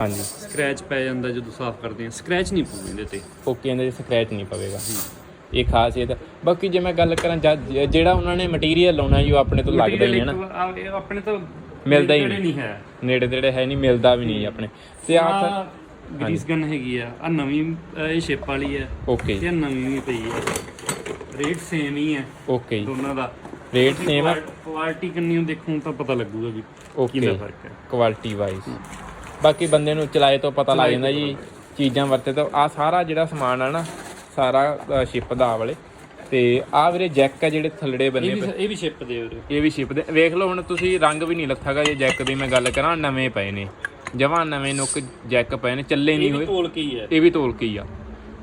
ਹਾਂਜੀ। ਸਕ੍ਰੈਚ ਪੈ ਜਾਂਦਾ ਜਦੋਂ ਸਾਫ਼ ਕਰਦੇ ਆ ਸਕ੍ਰੈਚ ਨਹੀਂ ਪਾਉਂਦੇ ਇਹਦੇ ਤੇ। ਓਕੇ ਇਹਦੇ ਸਕ੍ਰੈਚ ਨਹੀਂ ਪਵੇਗਾ। ਇਹ ਖਾਸੀਅਤ ਹੈ। ਬਾਕੀ ਜੇ ਮੈਂ ਗੱਲ ਕਰਾਂ ਜਦ- ਜਿਹੜਾ ਉਹਨਾਂ ਨੇ ਮਟੀਰੀਅਲ ਲਾਉਣਾ ਜੀ ਉਹ ਆਪਣੇ ਤੋਂ ਲੱਗਦਾ ਹੀ ਹੈ ਨਾ। ਆ- ਇਹ ਆਪਣੇ ਤਾਂ ਮਿਲਦਾ ਹੀ ਨਹੀਂ। ਹੈ। ਨੇੜੇ ਤੇੜੇ ਹੈ ਨਹੀਂ ਮਿਲਦਾ ਵੀ ਨਹੀਂ ਆਪਣੇ। ਤੇ ਆ ਆ ਗਰੀਸ ਗਨ ਹੈਗੀ ਆ। ਆ ਨਵੀਂ ਅਹ ਇਹ ਸ਼ੇਪ ਵਾਲੀ ਹੈ। ਓਕੇ ਤੇ ਆਹ ਨਵੀਂ ਵੀ ਪਈ ਹੈ। ਰੇਟ ਸੇਮ ਹੀ ਹੈ। ਓਕੇ ਜੀ। ਦੋਨਾਂ ਦਾ। ਰੇਟ ਸੇਮ ਆ। ਕੁਆਲਿਟੀ ਕਿੰਨੀ ਉਹ ਦੇਖੂੰ ਤਾਂ ਪਤਾ ਲੱਗੂਗਾ ਵੀ ਓਕੇ ਕਿਹਦਾ ਫ਼ਰਕ ਹੈ। ਕੁਆਲਿਟੀ ਵਾਈਜ਼ ਬਾਕੀ ਬੰਦੇ ਨੂੰ ਚਲਾਏ ਤੋਂ ਪਤਾ ਲੱਗ ਜਾਂਦਾ ਜੀ ਚੀਜ਼ਾਂ ਵਰਤੇ ਤੋਂ। ਆ ਸਾਰਾ ਜਿਹੜਾ ਸਮਾਨ ਆ ਨਾ ਸਾਰਾ ਸ਼ਿਪ ਦਾ ਵਾਲੇ। ਤੇ ਆ ਵੀਰੇ ਜੈਕ ਆ ਜਿਹੜੇ ਥੱਲੜੇ ਬੰਨੇ ਇਹ ਵੀ ਪਏ। ਇਹ ਵੀ ਸ਼ਿਪ ਦੇ ਉਰੇ। ਇਹ ਵੀ ਸ਼ਿਪ ਦੇ। ਵੇਖ ਲਓ ਹੁਣ ਤੁਸੀਂ ਰੰਗ ਵੀ ਨਹੀਂ ਲੱਥਾਗਾ ਜੇ ਜੈਕ ਦੀ ਮੈਂ ਗੱਲ ਕਰਾਂ ਨਵੇਂ ਪਏ ਨੇ। ਜਮਾਂ ਨਵੇਂ ਨੁੱਕ ਜੈਕ ਪਏ ਨੇ ਚੱਲੇ ਇਹ ਨਹੀਂ ਵੀ ਹੋਏ। ਤੋਲ ਕੇ ਇਹ ਵੀ ਤੋਲ ਕੇ ਆ।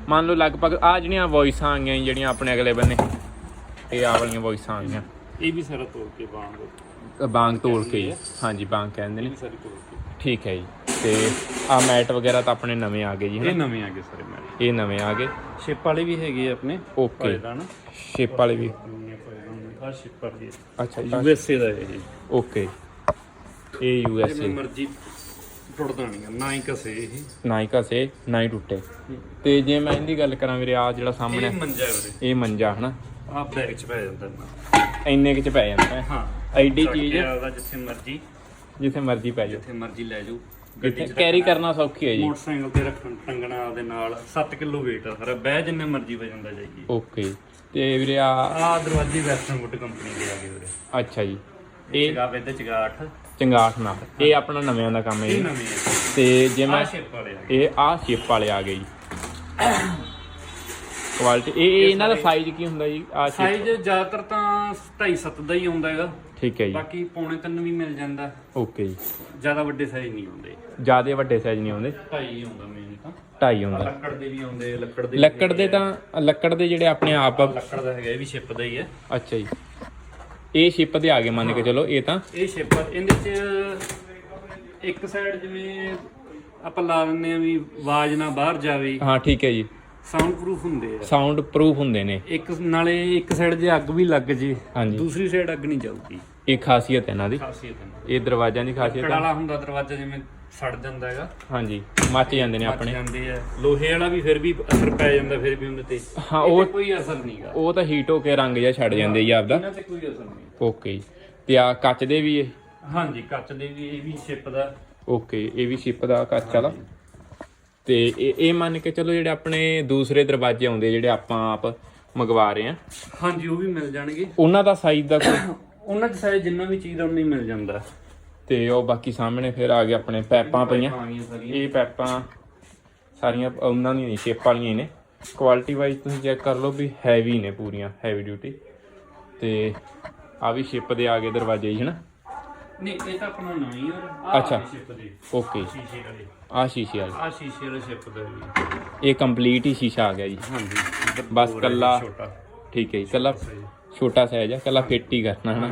ਮੰਨ ਲਓ ਲਗਭਗ ਆ ਜਿਹੜੀਆਂ ਵੌਇਸਾਂ ਆ ਗਈਆਂ ਜਿਹੜੀਆਂ ਆਪਣੇ ਅਗਲੇ ਬੰਨੇ। ਇਹ ਆ ਵਾਲੀਆਂ ਵੌਇਸਾਂ ਆ ਗਈਆਂ। ਇਹ ਵੀ ਸਾਰਾ ਤੋਲ ਕੇ ਬਾਂਗ ਬਾਂਗ ਤੋਲ ਕੇ। ਹਾਂਜੀ ਬਾਂਗ ਕਹਿੰਦੇ ਨੇ। ਠੀਕ ਹੈ ਜੀ। ਤੇ ਆ ਮੈਟ ਵਗੈਰਾ ਤਾਂ ਆਪਣੇ ਨਵੇਂ ਆ ਗਏ ਜੀ ਇਹ ਹਨਾ? ਨਵੇਂ ਆ ਗਏ ਸਾਰੇ ਮੈਚ ਇਹ ਨਵੇਂ ਆ ਗਏ। ਸ਼ਿਪ ਵਾਲੇ ਵੀ ਹੈਗੇ ਆ ਆਪਣੇ ਓਕੇ ਪਾਇਦਾਨ ਸ਼ੇਪ ਵਾਲੇ ਵੀ। ਆ ਸ਼ਿਪ ਵਾਲੀ ਅੱਛਾ ਜੀ। ਯੂ ਐਸ ਏ ਦਾ ਇਹ ਓਕੇ ਇਹ ਯੂ ਐਸ ਜਿਵੇਂ ਮਰਜ਼ੀ ਟੁੱਟਦਾ ਨਹੀਂ ਗਾ, ਨਾ ਹੀ ਕਸੇ ਇਹ। ਨਾ ਹੀ ਘਸੇ ਨਾ ਹੀ ਟੁੱਟੇ। ਤੇ ਜੇ ਮੈਂ ਇਹਦੀ ਗੱਲ ਕਰਾਂ ਵੀਰੇ ਆ ਜਿਹੜਾ ਸਾਹਮਣੇ ਇਹ ਮੰਜਾ ਹੈ ਵੀਰੇ। ਇਹ ਮੰਜਾ ਹਨਾ? ਆ ਬੈਗ ਚ ਪੈ ਜਾਂਦਾ ਨਾ ਇੰਨੇ ਕੁ ਚ ਪੈ ਜਾਂਦਾ। ਹੈ। ਹਾਂ ਐਡੀ ਚੀਜ਼ ਉਹਦਾ ਜਿੱਥੇ ਮਰਜ਼ੀ। ਜਿੱਥੇ ਮਰਜ਼ੀ ਪੈ ਜਾਓ। ਜਿੱਥੇ ਮਰਜ਼ੀ ਲੈ ਜਾਓ। ਕੈਰੀ ਕਰਨਾ ਸੌਖੀ ਹੈ ਜੀ। ਮੋਟਰਸਾਈਕਲ ਤੇ ਰੱਖਣ ਟੰਗਣਾ ਉਹਦੇ ਨਾਲ 7 ਕਿਲੋ weight ਆ ਸਾਰਾ ਬਹਿ ਜਿੰਨੇ ਮਰਜ਼ੀ ਵਜਨ ਦਾ ਜਾਈਏ ਓਕੇ ਤੇ ਵੀਰੇ ਆ ਆ ਦਰਵਾਜ਼ੇ ਵੈਸਟਰਨ ਵੁੱਡ ਕੰਪਨੀ ਦੇ ਆ ਗਏ ਵੀਰੇ। ਅੱਛਾ ਜੀ। ਇਹ ਚਗਾ ਵੇਦੇ ਚਗਾਠ। ਚੰਗਾਠ ਨਾਲ ਇਹ ਆਪਣਾ ਨਵਿਆਂ ਦਾ ਕੰਮ ਹੈ ਇਹ ਜੀ। ਨਵੇਂ ਆ ਤੇ ਜੇ ਮੈਂ ਆ ਸ਼ਿਪ ਵਾਲੇ ਆ ਗਏ। ਇਹ ਆ ਸ਼ਿਪ ਵਾਲੇ ਆ ਗਏ ਜੀ। ਕੁਆਲਿਟੀ ਇਹ ਇਹ ਇਹਨਾਂ ਦਾ ਸਾਈਜ਼ ਕੀ ਹੁੰਦਾ ਜੀ? ਆ ਸਾਈਜ਼ ਜ਼ਿਆਦਾਤਰ ਤਾਂ 2.5 7 ਦਾ ਹੀ ਆਉਂਦਾ ਹੈਗਾ। ਠੀਕ ਹੈ ਜੀ। ਬਾਕੀ ਪੌਣੇ ਤਿੰਨ ਵੀ ਮਿਲ ਜਾਂਦਾ। ਓਕੇ ਜੀ। ਜ਼ਿਆਦਾ ਵੱਡੇ ਸਾਈਜ਼ ਨਹੀਂ ਆਉਂਦੇ। ਜਿਆਦੇ ਵੱਡੇ ਸਾਈਜ਼ ਨਹੀਂ ਆਉਂਦੇ। 2.5 ਹੀ ਆਉਂਦਾ ਮੇਨ ਤਾਂ। ਢਾਈ ਹੁੰਦਾ ਲੱਕੜ ਦੇ ਵੀ ਆਉਂਦੇ ਲੱਕੜ ਦੇ ਲੱਕੜ ਦੇ ਤਾਂ ਲੱਕੜ ਦੇ ਜਿਹੜੇ ਆਪਣੇ ਆਪ ਲੱਕੜ ਦਾ ਹੈਗਾ ਇਹ ਵੀ ਸ਼ਿਪ ਦਾ ਹੀ ਹੈ। ਅੱਛਾ ਜੀ। ਇਹ ਸ਼ਿਪ ਦੇ ਆ ਗਏ ਮੰਨ ਕੇ ਚਲੋ ਇਹ ਤਾਂ? ਇਹ ਸ਼ਿਪ ਇਹਦੇ ਚ ਇੱਕ ਸਾਈਡ ਜਿਵੇਂ ਆਪਾਂ ਲਾ ਦਿੰਦੇ ਆ ਵੀ ਆਵਾਜ਼ ਨਾ ਬਾਹਰ ਜਾਵੇ। ਹਾਂ ਠੀਕ ਹੈ ਜੀ। ਸਾਊਂਡ ਪ੍ਰੂਫ ਹੁੰਦੇ ਆ। ਸਾਊਂਡ ਪ੍ਰੂਫ ਹੁੰਦੇ ਨੇ। ਇੱਕ ਨਾਲੇ ਇੱਕ ਸਾਈਡ ਜੇ ਅੱਗ ਵੀ ਲੱਗ ਜੇ ਹਾਂਜੀ। ਦੂਸਰੀ ਸਾਈਡ ਅੱਗ ਨਹੀਂ ਜਾਊਗੀ। ਇਹ ਖਾਸੀਅਤ ਹੈ ਇਹਨਾਂ ਦੀ। ਖਾਸੀਅਤ ਹੈ ਇਹ ਦਰਵਾਜ਼ਿਆਂ ਦੀ ਖਾਸੀਅਤ ਹੈ। ਕੜਾਲਾ ਹੁੰਦਾ ਦਰਵਾਜ਼ਾ ਜਿਵੇਂ ਸੜ ਜਾਂਦਾ ਹੈਗਾ। ਹਾਂਜੀ ਮੱਚ ਜਾਂਦੇ ਨੇ ਆਪਣੇ। ਜਾਂਦੇ ਆ। ਲੋਹੇ ਵਾਲਾ ਵੀ ਫਿਰ ਵੀ ਅਸਰ ਪੈ ਜਾਂਦਾ ਫਿਰ ਵੀ ਉਹਦੇ ਤੇ। ਹਾਂ ਉਹ ਕੋਈ ਅਸਰ ਨਹੀਂਗਾ ਉਹ ਤਾਂ ਹੀਟ ਹੋ ਕੇ ਰੰਗ ਜਿਹਾ ਛੱਡ ਜਾਂਦੇ ਜੀ ਆਪਦਾ। ਇਹਨਾਂ ਤੇ ਕੋਈ ਅਸਰ ਨਹੀਂ। ਓਕੇ ਤੇ ਆ ਕੱਚ ਦੇ ਵੀ ਇਹ? ਹਾਂਜੀ ਕੱਚ ਦੇ ਵੀ ਇਹ ਵੀ ਸ਼ਿਪ ਦਾ। ਓਕੇ ਇਹ ਵੀ ਸ਼ਿਪ ਦਾ ਕੱਚ ਵਾਲਾ। ਤੇ ਇਹ ਇਹ ਮੰਨ ਕੇ ਚਲੋ ਜਿਹੜੇ ਆਪਣੇ ਦੂਸਰੇ ਦਰਵਾਜ਼ੇ ਆਉਂਦੇ ਜਿਹੜੇ ਆਪਾਂ ਆਪ ਮੰਗਵਾ ਰਹੇ ਆ ਹਾਂਜੀ ਉਹ ਵੀ ਮਿਲ ਜਾਣਗੇ। ਉਹਨਾਂ ਦਾ ਸਾਈਜ਼ ਦਾ ਕੋਈ ਉਹਨਾਂ 'ਚ ਸਾਈਜ਼ ਜਿੰਨਾ ਵੀ ਚੀਜ਼ ਦਾ ਉਨਾ ਹੀ ਮਿਲ ਜਾਂਦਾ। ਤੇ ਉਹ ਬਾਕੀ ਸਾਹਮਣੇ ਫਿਰ ਆ ਗਏ ਆਪਣੇ ਪੈਪਾਂ ਪਈਆਂ। ਇਹ ਪੈਪਾਂ ਸਾਰੀਆਂ ਉਹਨਾਂ ਦੀਆਂ ਸ਼ੇਪ ਵਾਲੀਆਂ ਨੇ। ਕੁਆਲਿਟੀ ਵਾਈਜ਼ ਤੁਸੀਂ ਚੈੱਕ ਕਰ ਲਓ ਵੀ ਹੈਵੀ ਨੇ ਪੂਰੀਆਂ ਹੈਵੀ ਡਿਊਟੀ ਤੇ ਆ ਵੀ ਸ਼ਿਪ ਦੇ ਆ ਗਏ ਦਰਵਾਜ਼ੇ ਜੀ ਹਨਾ? ਨਹੀਂ ਇਹ ਤਾਂ ਆਪਣਾ ਨਵਾਂ ਔਰ ਅੱਛਾ। ਸ਼ਿਪ ਦੇ ਓਕੇ। ਸ਼ੀਸ਼ੇ ਵਾਲੇ। ਆ ਸ਼ੀਸ਼ੇ ਵਾਲੀ। ਆ ਸ਼ੀਸ਼ੇ ਵਾਲੇ ਸ਼ਿਪ ਦਾ ਵੀ। ਇਹ ਕੰਪਲੀਟ ਹੀ ਸ਼ੀਸ਼ਾ ਆ ਗਿਆ ਜੀ। ਹਾਂਜੀ। ਬਸ ਕੱਲਾ ਛੋਟਾ। ਠੀਕ ਹੈ ਜੀ ਕੱਲਾ ਛੋਟਾ ਸਾਈਜ਼ ਆ ਕੱਲਾ ਫਿੱਟ ਹੀ ਕਰਨਾ ਹਨਾ।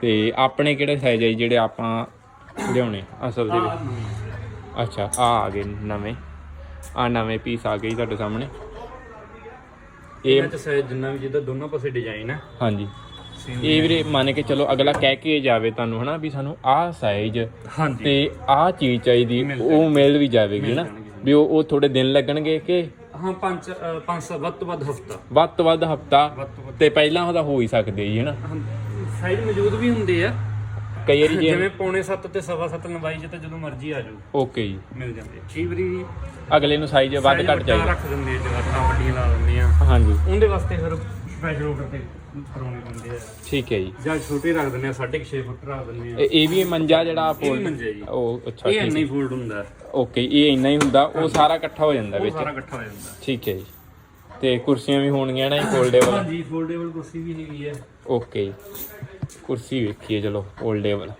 ਤੇ ਆਪਣੇ ਕਿਹੜੇ ਸਾਈਜ਼ ਆ ਜੀ ਜਿਹੜੇ ਆਪਾਂ ਲਿਆਉਣੇ ਅਸਲ ਦੇ ਵਿੱਚ ਅੱਛਾ ਆ ਆ ਗਏ ਨਵੇਂ। ਆ ਨਵੇਂ ਪੀਸ ਆ ਗਏ ਜੀ ਤੁਹਾਡੇ ਸਾਹਮਣੇ। ਇਹ ਇਹ ਚ ਸਾਈਜ਼ ਜਿੰਨਾ ਵੀ ਜਿਹਦਾ ਦੋਨੋਂ ਪਾਸੇ ਡਿਜ਼ਾਈਨ ਹੈ ਹਾਂਜੀ। ਇਹ ਵੀਰੇ ਮੰਨ ਕੇ ਚਲੋ ਅਗਲਾ ਕਹਿ ਕੇ ਜਾਵੇ ਤੁਹਾਨੂੰ ਹਨਾ ਵੀ ਸਾਨੂੰ ਆਹ ਸਾਈਜ਼ ਤੇ ਆਹ ਚੀਜ਼ ਚਾਹੀਦੀ ਉਹ ਮਿਲ ਵੀ ਜਾਵੇਗੀ ਨਾ ਵੀ ਉਹ ਉਹ ਥੋੜੇ ਦਿਨ ਲੱਗਣਗੇ ਕਿ? ਹਾਂ ਪੰਜ ਪੰਜ ਵੱਧ ਤੋਂ ਵੱਧ ਹਫਤਾ। ਵੱਧ ਤੋਂ ਵੱਧ ਹਫਤਾ ਵੱਧ ਤੋਂ ਵੱਧ। ਤੇ ਪਹਿਲਾਂ ਉਹਦਾ ਹੋ ਹੀ ਸਕਦੇ ਜੀ ਹਨਾ। ਸਾਈਜ਼ ਮੌਜੂਦ ਵੀ ਹੁੰਦੇ ਆ। ਕਈ ਵਾਰੀ ਜੇ ਜਿਵੇਂ ਪੌਣੇ 7 ਤੇ ਸਵਾ ਸੱਤ ਲੰਬਾਈ ਚ ਤਾਂ ਜਦੋਂ ਮਰਜ਼ੀ ਆ ਜਾਓ। ਓਕੇ ਜੀ। ਮਿਲ ਜਾਂਦੇ ਕਈ ਵਾਰੀ ਅਗਲੇ ਨੂੰ ਸਾਈਜ਼ ਵੱਧ ਘੱਟ ਚਾਹੀਦਾ। ਰੱਖ ਦਿੰਦੇ ਆ ਜਗ੍ਹਾ ਵੱਡੀਆਂ ਲਾ ਦਿੰਦੇ ਆ। ਹਾਂਜੀ। ਉਹਦੇ ਵਾਸਤੇ ਫਿਰ ਸਪੈਸ਼ਲ ਆਰਡਰ ਤੇ ਕਰਾਉਣੇ ਪੈਂਦੇ ਆ। ਠੀਕ ਹੈ ਜੀ। ਜਾਂ ਛੋਟੇ ਰੱਖ ਦਿੰਦੇ ਆ 6.5 ਫੁੱਟ ਰੱਖ ਦਿੰਦੇ ਆ। ਇਹ ਇਹ ਵੀ ਮੰਜਾ ਜਿਹੜਾ ਇਹ ਵੀ ਮੰਜੇ ਜੀ। ਉਹ ਅੱਛਾ ਇਹ ਇੰਨਾ ਹੀ ਫੋਲਡ ਹੁੰਦਾ। ਹੈ। ਓਕੇ ਇਹ ਇੰਨਾ ਹੀ ਹੁੰਦਾ ਉਹ ਸਾਰਾ ਇਕੱਠਾ ਹੋ ਜਾਂਦਾ ਉਹ ਵਿੱਚ। ਸਾਰਾ ਇਕੱਠਾ ਹੋ ਜਾਂਦਾ। ਠੀਕ ਹੈ ਜੀ। ਤੇ ਕੁਰਸੀਆਂ ਵੀ ਹੋਣਗੀਆਂ ਨਾ ਫੋਲਡੇਬਲ ਹਾਂਜੀ ਫੋਲਡੇਬਲ ਕੁਰਸੀ ਵੀ ਹੈਗੀ ਹੈ ਓਕੇ ਕੁਰਸੀ ਵੇਖੀਏ ਚਲੋ ਫੋਲਡੇਬਲ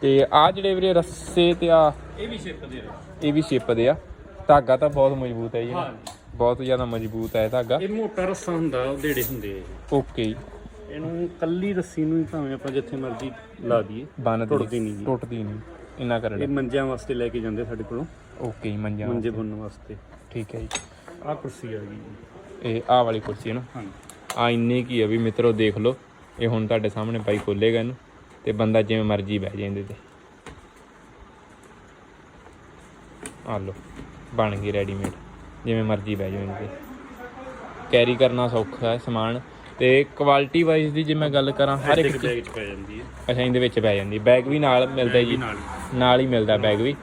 ਤੇ ਆ ਜਿਹੜੇ ਵੀਰੇ ਰੱਸੇ ਤੇ ਆ ਇਹ ਵੀ ਸ਼ਿਪ ਦੇ ਆ। ਇਹ ਵੀ ਸ਼ਿਪ ਦੇ ਆ। ਧਾਗਾ ਤਾਂ ਬਹੁਤ ਮਜ਼ਬੂਤ ਹੈ ਜੀ ਹਾਂਜੀ। ਬਹੁਤ ਜ਼ਿਆਦਾ ਮਜ਼ਬੂਤ ਹੈ ਇਹ ਧਾਗਾ ਇਹ ਮੋਟਾ ਰੱਸਾ ਹੁੰਦਾ ਉਹ ਢੇੜੇ ਹੁੰਦੇ ਆ ਇਹ। ਓਕੇ ਜੀ। ਇਹਨੂੰ ਕੱਲੀ ਰੱਸੀ ਨੂੰ ਹੀ ਭਾਵੇਂ ਆਪਾਂ ਜਿੱਥੇ ਮਰਜ਼ੀ ਲਾ ਦਈਏ ਬੰਨ ਟੁੱਟਦੀ ਨਹੀਂ ਜੀ। ਟੁੱਟਦੀ ਨਹੀਂ। ਇੰਨਾ ਇਹ ਮੰਜਿਆਂ ਵਾਸਤੇ ਲੈ ਕੇ ਜਾਂਦੇ ਸਾਡੇ ਕੋਲੋਂ। ਓਕੇ ਜੀ ਮੰਜਾ ਮੰਜੇ ਬੁਣਨ ਵਾਸਤੇ। ਠੀਕ ਹੈ ਜੀ। ਆਹ ਕੁਰਸੀ ਆ ਗਈ ਜੀ। ਇਹ ਆਹ ਵਾਲੀ ਕੁਰਸੀ ਹੈ ਨਾ? ਹਾਂਜੀ। ਆ ਇੰਨੇ ਕੀ ਆ ਵੀ ਮਿੱਤਰੋ ਦੇਖ ਲਓ। ਇਹ ਹੁਣ ਤੁਹਾਡੇ ਸਾਹਮਣੇ ਬਾਈ ਖੋਲੇਗਾ ਇਹਨੂੰ ਤੇ ਬੰਦਾ ਜਿਵੇਂ ਮਰਜ਼ੀ ਬਹਿ ਜੇ ਇਹਦੇ ਤੇ। ਆ ਲਓ ਬਣ ਗਈ ਰੈਡੀਮੇਡ ਜਿਵੇਂ ਮਰਜ਼ੀ ਬਹਿ ਜਾਓ ਇਹਦੇ ਤੇ। ਕੈਰੀ ਕਰਨਾ ਸੌਖਾ ਹੈ ਸਮਾਨ ਤੇ ਕੁਆਲਿਟੀ ਵਾਈਜ਼ ਦੀ ਜੇ ਮੈਂ ਗੱਲ ਕਰਾਂ ਹਰ ਇੱਕ ਬੈਗ ਚ ਪੈ ਜਾਂਦੀ ਹੈ। ਅੱਛਾ ਇਹਦੇ ਵਿੱਚ ਪੈ ਜਾਂਦੀ ਬੈਗ ਵੀ ਨਾਲ ਮਿਲਦਾ ਜੀ। ਨਾਲ। ਹੀ ਮਿਲਦਾ ਬੈਗ ਵੀ।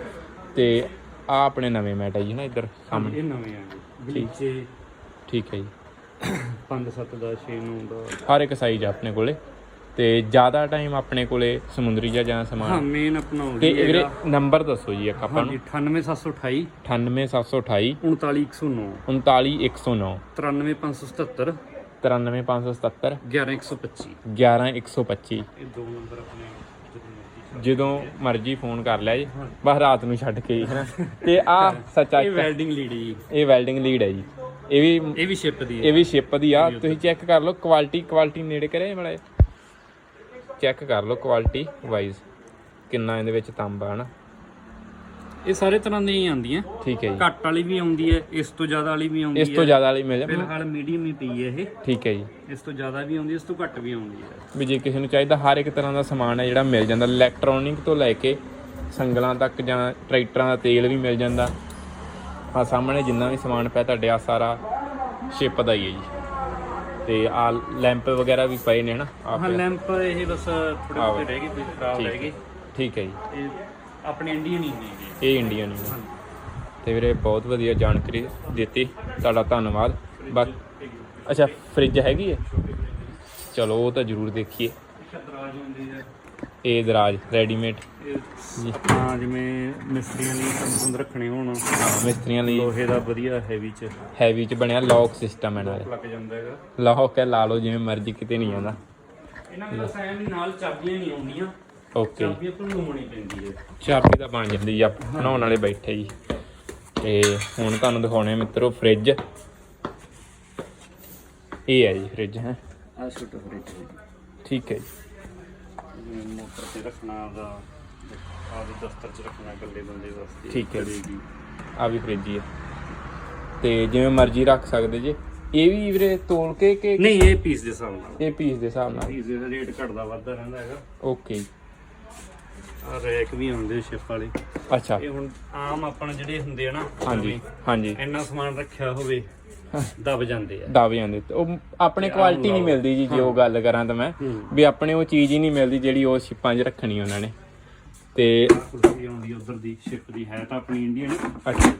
ਤੇ ਆ ਆਪਣੇ ਨਵੇਂ ਮੈਟ ਹੈ ਜੀ ਨਾ ਇੱਧਰ ਸਾਹਮਣੇ। ਇਹ ਨਵੇਂ ਆ ਜੀ। ਠੀਕ। ਹੈ ਜੀ। 5 7 ਦਾ 6 9 ਦਾ। ਹਰ ਇੱਕ ਸਾਈਜ਼ ਆ ਆਪਣੇ ਕੋਲੇ। ਤੇ ਜ਼ਿਆਦਾ ਟਾਈਮ ਆਪਣੇ ਕੋਲੇ ਸਮੁੰਦਰੀ ਜਾਂ ਜਾਂ ਹਾਂ ਸਮਾਨ ਮੇਨ ਆਪਣਾ ਹੋ ਤੇ ਗਿਆ ਵੀਰੇ ਨੰਬਰ ਦੱਸੋ ਜੀ ਇੱਕ ਆਪਾਂ ਨੂੰ। ਹਾਂਜੀ 98728 98728 39109 39109 93577 93577 11125 11125 ਇਹ ਦੋ ਨੰਬਰ ਆਪਣੇ ਜਦੋਂ ਮਰਜ਼ੀ ਫੋਨ ਕਰ ਲਿਆ ਜੀ। ਬਸ ਰਾਤ ਨੂੰ ਛੱਡ ਕੇ ਜੀ ਹੈ ਤੇ ਆ ਸੱਚਾ ਇਹ ਵੈਲਡਿੰਗ ਲੀਡ ਜੀ। ਇਹ ਵੈਲਡਿੰਗ ਲੀਡ ਹੈ ਜੀ। ਇਹ ਵੀ ਇਹ ਵੀ ਸ਼ਿਪ ਦੀ ਹੈ। ਇਹ ਵੀ ਸ਼ਿਪ ਦੀ ਆ। ਤੁਸੀਂ ਚੈੱਕ ਕਰ ਲਓ ਕੁਆਲਿਟੀ ਕੁਆਲਿਟੀ ਨੇੜੇ ਕਰੇ ਮੜਾ ਚੈੱਕ ਕਰ ਲਓ ਕੁਆਲਿਟੀ ਵਾਈਜ਼ ਕਿੰਨਾ ਇਹਦੇ ਵਿੱਚ ਤਾਂਬਾ ਹਨਾ ਇਹ ਸਾਰੇ ਤਰ੍ਹਾਂ ਦੀਆਂ ਹੀ ਆਉਂਦੀਆਂ। ਠੀਕ ਹੈ ਜੀ। ਘੱਟ ਵਾਲੀ ਵੀ ਆਉਂਦੀ ਹੈ ਇਸ ਤੋਂ ਜ਼ਿਆਦਾ ਵਾਲੀ ਵੀ ਆਉਂਦੀ ਇਸ ਹੈ। ਤੋਂ ਜ਼ਿਆਦਾ ਵਾਲੀ ਮਿਲ ਜਾ ਫਿਲਹਾਲ ਮੀਡੀਅਮ ਹੀ ਪਈ ਹੈ ਇਹ। ਠੀਕ ਹੈ ਜੀ। ਇਸ ਤੋਂ ਜ਼ਿਆਦਾ ਵੀ ਆਉਂਦੀ ਹੈ ਇਸ ਤੋਂ ਘੱਟ ਵੀ ਆਉਂਦੀ ਹੈ। ਵੀ ਜੇ ਕਿਸੇ ਨੂੰ ਚਾਹੀਦਾ ਹਰ ਇੱਕ ਤਰ੍ਹਾਂ ਦਾ ਸਮਾਨ ਹੈ ਜਿਹੜਾ ਮਿਲ ਜਾਂਦਾ। ਇਲੈਕਟ੍ਰੋਨਿਕ ਤੋਂ ਲੈ ਕੇ ਸੰਗਲਾਂ ਤੱਕ ਜਾਂ ਟਰੈਕਟਰਾਂ ਦਾ ਤੇਲ ਵੀ ਮਿਲ ਜਾਂਦਾ। ਆ ਸਾਹਮਣੇ ਜਿੰਨਾ ਵੀ ਸਮਾਨ ਪਿਆ ਤੁਹਾਡੇ ਆ ਸਾਰਾ ਸ਼ਿਪ ਦਾ ਹੀ ਹੈ ਜੀ। ਤੇ ਆ ਲੈਂਪ ਵਗੈਰਾ ਵੀ ਪਏ ਨੇ ਹਨਾ? ਹਾਂ ਲੈਂਪ ਇਹ ਬਸ ਥੋੜੇ ਆਹੋ। ਬਹੁਤੇ ਰਹਿ ਗਏ ਕੋਈ ਖਰਾਬ ਰਹਿ ਗਏ ਠੀਕ ਹੈ ਜੀ। ਇਹ ਆਪਣੇ ਇੰਡੀਅਨ ਹੀ ਨੇ ਇਹ। ਇੰਡੀਅਨ ਹੈ ਤੇ ਵੀਰੇ ਬਹੁਤ ਵਧੀਆ ਜਾਣਕਾਰੀ ਦਿੱਤੀ ਤੁਹਾਡਾ ਧੰਨਵਾਦ। ਬਸ ਅੱਛਾ ਫ੍ਰਿਜ ਹੈਗੀ ਹੈ? ਚਲੋ ਉਹ ਤਾਂ ਜ਼ਰੂਰ ਦੇਖੀਏ। ਇਹ ਦਰਾਜ ਰੈਡੀਮੇਡ। ਆਪਣਾ ਜਿਵੇਂ ਮਿਸਤਰੀਆਂ ਲਈ ਕੰਪੂਨ ਰੱਖਣੇ ਹੋਣ। ਮਿਸਤਰੀਆਂ ਲਈ। ਲੋਹੇ ਦਾ ਵਧੀਆ ਹੈਵੀ ਚ। ਹੈਵੀ ਚ ਬਣਿਆ ਲੌਕ ਸਿਸਟਮ ਹੈ ਨਾਲ। ਲੱਗ ਜਾਂਦਾ ਹੈਗਾ। ਲੌਕ ਹੈ ਲਾ ਲਓ ਜਿਵੇਂ ਮਰਜ਼ੀ ਕਿਤੇ ਨਹੀਂ ਆਉਂਦਾ। ਇਹਨਾਂ ਦਾ ਸੈਮ ਨਾਲ ਚਾਬੀਆਂ ਨਹੀਂ ਆਉਂਦੀਆਂ। ਓਕੇ ਚਾਬੀਆਂ ਤੋਂ ਲਵਾਉਣੀ ਪੈਂਦੀ ਹੈ। ਚਾਬੀ ਤਾਂ ਬਣ ਜਾਂਦੀ ਆ ਬਣਾਉਣ ਵਾਲੇ ਬੈਠੇ ਜੀ। ਤੇ ਹੁਣ ਤੁਹਾਨੂੰ ਦਿਖਾਉਣੇ ਆ ਮਿੱਤਰੋ ਫ੍ਰਿਜ ਇਹ ਹੈ ਜੀ ਫ੍ਰਿਜ ਹੈ। ਆ ਛੋਟਾ ਫ੍ਰਿਜ ਠੀਕ ਹੈ ਜੀ। ਮੋਟਰ ਤੇ ਰੱਖਣਾ ਦਾ ਆਪਦੇ ਦਫ਼ਤਰ ਚ ਰੱਖਣਾ ਇਕੱਲੇ ਬੰਦੇ ਵਾਸਤੇ ਠੀਕ ਹੈ। ਜੀ ਆ ਵੀ ਫ੍ਰਿਜ ਹੀ। ਹੈ ਤੇ ਜਿਵੇਂ ਮਰਜ਼ੀ ਰੱਖ ਸਕਦੇ ਜੇ। ਇਹ ਵੀ ਵੀਰੇ ਤੋਲ ਕੇ ਕਿ ਨਹੀਂ ਇਹ ਪੀਸ ਦੇ ਹਿਸਾਬ ਨਾਲ। ਇਹ ਪੀਸ ਦੇ ਹਿਸਾਬ ਨਾਲ। ਪੀਸ ਦਾ ਰੇਟ ਘਟਦਾ ਵੱਧਦਾ ਰਹਿੰਦਾ ਹੈਗਾ। ਓਕੇ। ਆ ਰੈਕ ਵੀ ਆਉਂਦੇ ਸ਼ਿਪ ਵਾਲੇ। ਅੱਛਾ। ਇਹ ਹੁਣ ਆਮ ਆਪਾਂ ਜਿਹੜੇ ਹੁੰਦੇ ਆ ਨਾ ਹਾਂਜੀ ਹਾਂਜੀ। ਇੰਨਾ ਸਮਾਨ ਰੱਖਿਆ ਹੋਵੇ ਦਬ ਜਾਂਦੇ ਆ। ਦਬ ਜਾਂਦੇ। ਤੇ ਉਹ ਆਪਣੇ ਕੁਆਲਿਟੀ ਨਹੀਂ ਮਿਲਦੀ ਜੀ ਜੇ ਉਹ ਗੱਲ ਕਰਾਂ ਤਾਂ ਮੈਂ। ਵੀ ਆਪਣੇ ਉਹ ਚੀਜ਼ ਹੀ ਨਹੀਂ ਮਿਲਦੀ ਜਿਹੜੀ ਉਹ ਸ਼ਿਪਾਂ 'ਚ ਰੱਖਣੀ ਉਹਨਾਂ ਨੇ। ਤੇ ਕੁਰਸੀ ਆਉਂਦੀ ਉਧਰ ਦੀ ਸ਼ਿਪ ਦੀ ਹੈ ਤਾਂ ਆਪਣੀ ਇੰਡੀਅਨ ਅੱਛਾ।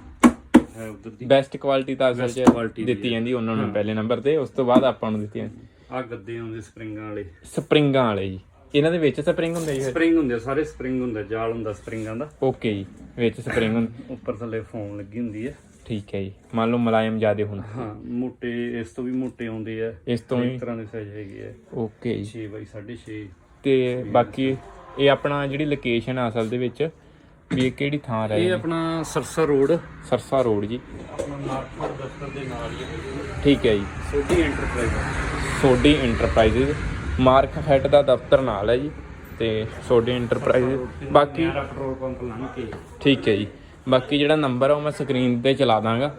ਹੈ ਉਧਰ ਦੀ। ਬੈਸਟ ਕੁਆਲਿਟੀ ਤਾਂ ਅਸਲ 'ਚ ਦਿੱਤੀ। ਜਾਂਦੀ ਉਹਨਾਂ ਨੂੰ ਪਹਿਲੇ ਨੰਬਰ ਤੇ ਉਸ ਤੋਂ ਬਾਅਦ ਆਪਾਂ ਨੂੰ ਦਿੱਤੀਆਂ। ਆ ਗੱਦੇ ਆਉਂਦੇ ਸਪਰਿੰਗਾਂ ਵਾਲੇ। ਸਪਰਿੰਗਾਂ ਵਾਲੇ ਜੀ। ਇਹਨਾਂ ਦੇ ਵਿੱਚ ਸਪਰਿੰਗ ਹੁੰਦੇ ਜੀ ਸਪਰਿੰਗ ਹੁੰਦੇ ਸਾਰੇ ਸਪਰਿੰਗ ਹੁੰਦਾ ਜਾਲ ਹੁੰਦਾ ਸਪਰਿੰਗਾਂ ਦਾ। ਓਕੇ ਜੀ ਵਿੱਚ ਸਪਰਿੰਗ ਹੁੰਦੇ ਉੱਪਰ ਥੱਲੇ ਫੋਮ ਲੱਗੀ ਹੁੰਦੀ ਹੈ ਠੀਕ ਹੈ ਜੀ। ਮੰਨ ਲਓ ਮੁਲਾਇਮ ਜ਼ਿਆਦੇ ਹੁਣ। ਹਾਂ ਮੋਟੇ ਇਸ ਤੋਂ ਵੀ ਮੋਟੇ ਆਉਂਦੇ ਆ। ਇਸ ਤੋਂ ਵੀ? ਤਰ੍ਹਾਂ ਦੇ ਸਾਈਜ਼ ਹੈਗੇ ਆ। ਓਕੇ ਜੀ। 6 ਬਾਈ 6.5 ਤੇ ਬਾਕੀ ਇਹ ਆਪਣਾ ਜਿਹੜੀ ਲੋਕੇਸ਼ਨ ਆ ਅਸਲ ਦੇ ਵਿੱਚ ਵੀ ਇਹ ਕਿਹੜੀ ਥਾਂ ਰਹਿ ਇਹ ਆਪਣਾ ਸਰਸਾ ਰੋਡ। ਸਰਸਾ ਰੋਡ ਜੀ। ਆਪਣਾ ਨਾਰਥਪੁਰ ਦਫ਼ਤਰ ਦੇ ਨਾਲ ਹੀ ਹੈ ਠੀਕ ਹੈ ਜੀ। Sodhi enterprise Sodhi enterprises Markfed ਦਾ ਦਫ਼ਤਰ ਨਾਲ ਹੈ ਜੀ ਤੇ ਸੋਡੀ ਇੰਟਰਪ੍ਰਾਈਜ਼ ਬਾਕੀ ਪੈਟਰੋਲ ਪੰਪ ਲੰਘ ਕੇ। ਠੀਕ ਹੈ ਜੀ। ਬਾਕੀ ਜਿਹੜਾ ਨੰਬਰ ਆ ਉਹ ਮੈਂ ਸਕਰੀਨ ਤੇ ਚਲਾ ਦਾਂਗਾ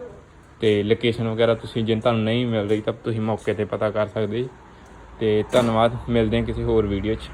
ਤੇ ਲੋਕੇਸ਼ਨ ਵਗੈਰਾ ਤੁਸੀਂ ਜੇ ਤੁਹਾਨੂੰ ਨਹੀਂ ਮਿਲ ਰਹੀ ਤਾਂ ਤੁਸੀਂ ਮੌਕੇ ਤੇ ਪਤਾ ਕਰ ਸਕਦੇ ਜੀ। ਤੇ ਧੰਨਵਾਦ ਮਿਲਦੇ ਹਾਂ ਕਿਸੇ ਹੋਰ ਵੀਡੀਓ 'ਚ।